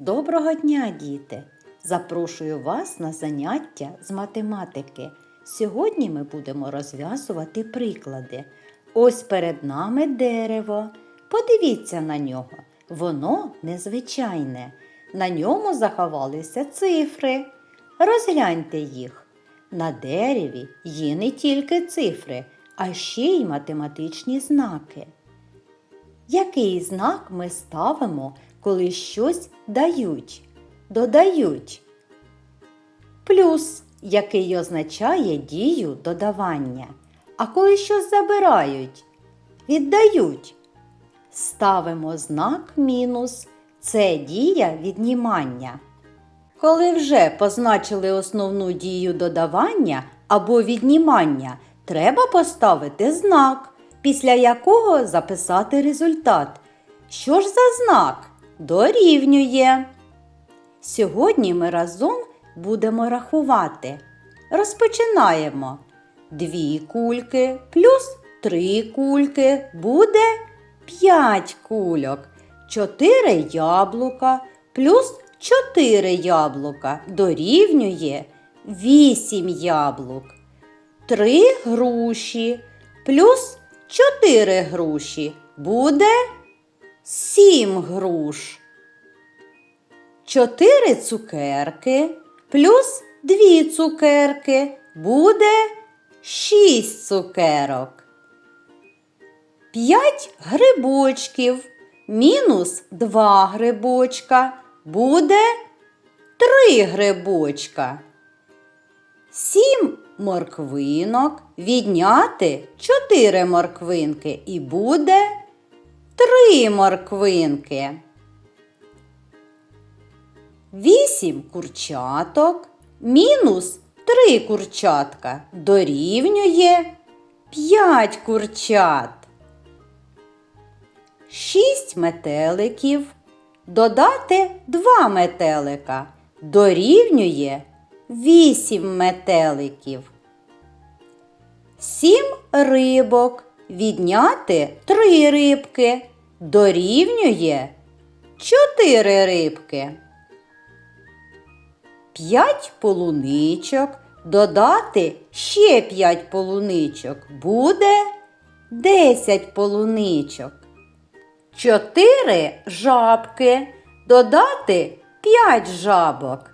Доброго дня, діти! Запрошую вас на заняття з математики. Сьогодні ми будемо розв'язувати приклади. Ось перед нами дерево. Подивіться на нього. Воно незвичайне. На ньому заховалися цифри. Розгляньте їх. На дереві є не тільки цифри, а ще й математичні знаки. Який знак ми ставимо, коли щось дають, додають? Плюс, який означає дію додавання. А коли щось забирають, віддають. Ставимо знак мінус. Це дія віднімання. Коли вже позначили основну дію додавання або віднімання, треба поставити знак, після якого записати результат. Що ж за знак? Дорівнює. Сьогодні ми разом будемо рахувати. Розпочинаємо. Дві кульки плюс три кульки буде п'ять кульок. Чотири яблука плюс чотири яблука дорівнює вісім яблук. Три груші плюс чотири груші буде сім груш. Чотири цукерки плюс дві цукерки буде шість цукерок. П'ять грибочків мінус два грибочка буде три грибочка. Сім морквинок відняти чотири морквинки і буде три морквинки. Вісім курчаток мінус три курчатка дорівнює п'ять курчат. Шість метеликів додати два метелика дорівнює вісім метеликів. Сім рибок відняти три рибки дорівнює чотири рибки. П'ять полуничок додати ще п'ять полуничок буде десять полуничок. Чотири жабки додати п'ять жабок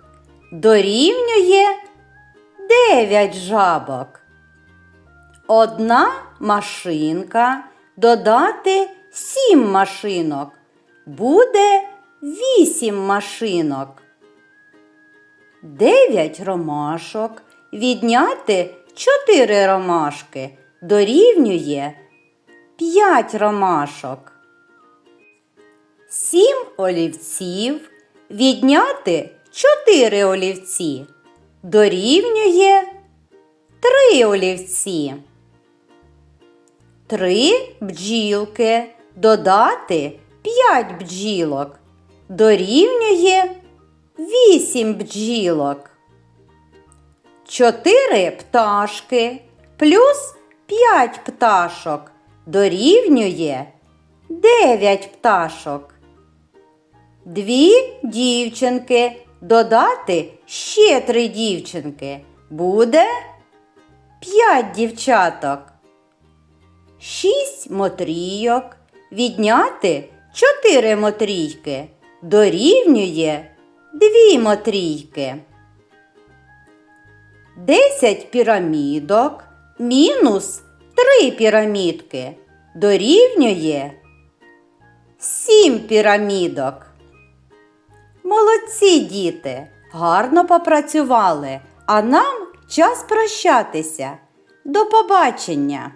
дорівнює дев'ять жабок. Одна машинка додати сім машинок буде вісім машинок. Дев'ять ромашок відняти чотири ромашки дорівнює п'ять ромашок. Сім олівців відняти чотири олівці дорівнює три олівці. Три бджілки додати п'ять бджілок дорівнює вісім бджілок. Чотири пташки плюс п'ять пташок дорівнює дев'ять пташок. Дві дівчинки додати ще три дівчинки буде п'ять дівчаток. Шість мотрійок відняти чотири мотрійки дорівнює дві мотрійки. Десять пірамідок мінус три пірамідки дорівнює сім пірамідок. Молодці діти, гарно попрацювали, а нам час прощатися. До побачення!